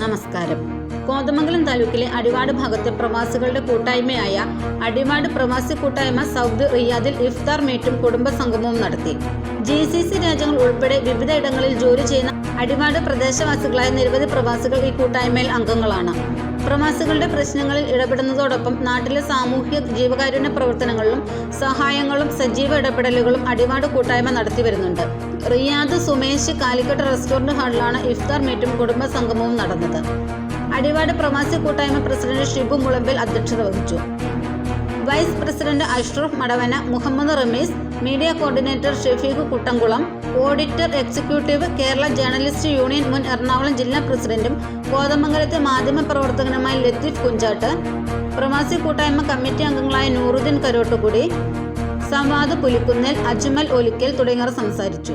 നമസ്കാരം. കോതമംഗലം താലൂക്കിലെ അടിവാട് ഭാഗത്തെ പ്രവാസികളുടെ കൂട്ടായ്മയായ അടിവാട് പ്രവാസി കൂട്ടായ്മ സൗദ് റിയാദിൽ ഇഫ്താർ മീറ്റും കുടുംബ സംഗമവും നടത്തി. ജി സി സി രാജ്യങ്ങൾ ഉൾപ്പെടെ വിവിധ ഇടങ്ങളിൽ ജോലി ചെയ്യുന്ന അടിവാട് പ്രദേശവാസികളായ നിരവധി പ്രവാസികൾ ഈ കൂട്ടായ്മയിൽ അംഗങ്ങളാണ്. പ്രവാസികളുടെ പ്രശ്നങ്ങളിൽ ഇടപെടുന്നതോടൊപ്പം നാട്ടിലെ സാമൂഹ്യ ജീവകാരുണ്യ പ്രവർത്തനങ്ങളിലും സഹായങ്ങളും സജീവ ഇടപെടലുകളും അടിവാട് കൂട്ടായ്മ നടത്തി വരുന്നുണ്ട്. റിയാദ് സുമേഷ് കാലിക്കട്ട് റെസ്റ്റോറന്റ് ഹാളിലാണ് ഇഫ്താർ മീറ്റും കുടുംബ സംഗമവും നടന്നത്. അടിവാട് പ്രവാസി കൂട്ടായ്മ പ്രസിഡന്റ് ഷിബു മുളമ്പിൽ അധ്യക്ഷത വഹിച്ചു. Vice president Ashraf Madavana Muhammad Rameez media coordinator Shefeeq Kuttamkulam auditor executive Kerala journalist union മുൻ എറണാകുളം ജില്ലാ പ്രസിഡന്റും കോതമംഗലത്തെ മാധ്യമ പ്രവർത്തകനുമായ ലത്തീഫ് കുഞ്ചാട്ട് പ്രവാസി കൂട്ടായ്മ കമ്മിറ്റി അംഗങ്ങളായ നൂറുദ്ദീൻ കരോട്ടുകുടി സംവാദ് പുലിക്കുന്നേൽ അജ്മൽ ഒലിക്കൽ തുടങ്ങിയവർ സംസാരിച്ചു.